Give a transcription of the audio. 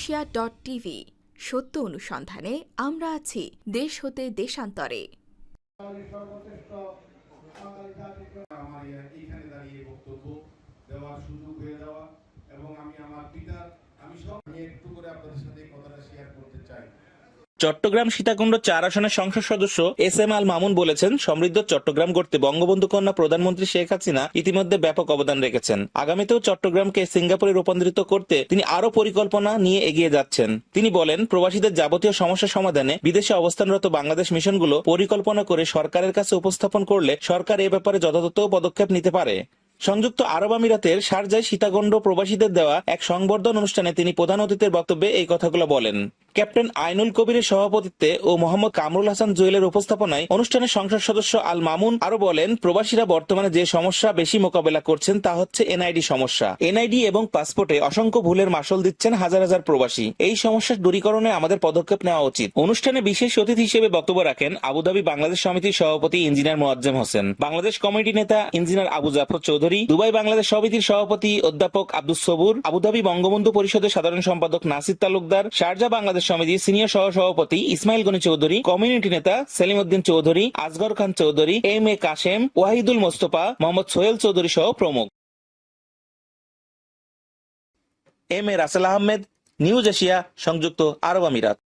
Asia dot TV সত্য অনুসন্ধানে আমরা আছি দেশ হতে দেশান্তরে। আমি আমার আমি সব একটু করে আপনাদের সাথে কথাটা শেয়ার করতে চাই। চট্টগ্রাম সীতাকুণ্ড চার আসনের সংসদ সদস্য এস এম আল মামুন বলেছেন, সমৃদ্ধ চট্টগ্রাম গড়তে বঙ্গবন্ধু কন্যা প্রধানমন্ত্রী শেখ হাসিনা ইতিমধ্যে ব্যাপক অবদান রেখেছেন। আগামীতেও চট্টগ্রামকে সিঙ্গাপুরে রূপান্তরিত করতে তিনি আরও পরিকল্পনা নিয়ে এগিয়ে যাচ্ছেন। তিনি বলেন, প্রবাসীদের যাবতীয় সমস্যা সমাধানে বিদেশে অবস্থানরত বাংলাদেশ মিশনগুলো পরিকল্পনা করে সরকারের কাছে উপস্থাপন করলে সরকার এ ব্যাপারে যথাযথ পদক্ষেপ নিতে পারে। সংযুক্ত আরব আমিরাতের শারজায় সীতাকুণ্ড প্রবাসীদের দেওয়া এক সংবর্ধন অনুষ্ঠানে তিনি প্রধান অতিথির বক্তব্যে এই কথাগুলো বলেন। ক্যাপ্টেন আইনুল কবিরের সভাপতিত্বে ও মোহাম্মদ কামরুল হাসান জুয়েলের উপস্থাপনায় অনুষ্ঠানের সংসদ সদস্য আল মামুন আরও বলেন, প্রবাসীরা বর্তমানে যে সমস্যা বেশি মোকাবেলা করছেন তা হচ্ছে এনআইডি সমস্যা। এনআইডি এবং পাসপোর্টে অসংখ্য ভুলের মাসল দিচ্ছেন হাজার হাজার প্রবাসী। এই সমস্যার দূরীকরণে আমাদের পদক্ষেপ নেওয়া উচিত। অনুষ্ঠানে বিশেষ অতিথি হিসেবে বক্তব্য রাখেন আবুধাবি বাংলাদেশ সমিতির সভাপতি ইঞ্জিনিয়ার মোয়াজ্জেম হোসেন। বাংলাদেশ কমিটি নেতা ইঞ্জিনিয়ার আবু জাফর চৌধুরী, দুবাই বাংলাদেশ সমিতির সভাপতি অধ্যাপক আব্দুস সবুর, আবুধাবি বঙ্গবন্ধু পরিষদের সাধারণ সম্পাদক নাসির তালুকদার, শারজা বাংলাদেশ সমিতির সিনিয়র সহ সভাপতি ইসমাইল গনি চৌধুরী, কমিউনিটি নেতা সেলিম উদ্দিন চৌধুরী আসগর খান চৌধুরী, এম এ কাশেম, ওয়াহিদুল মোস্তফা, মোহাম্মদ সোহেল চৌধুরী সহ প্রমুখ। M A Rasel Ahmed, news Asia, সংযুক্ত আরব আমিরাত।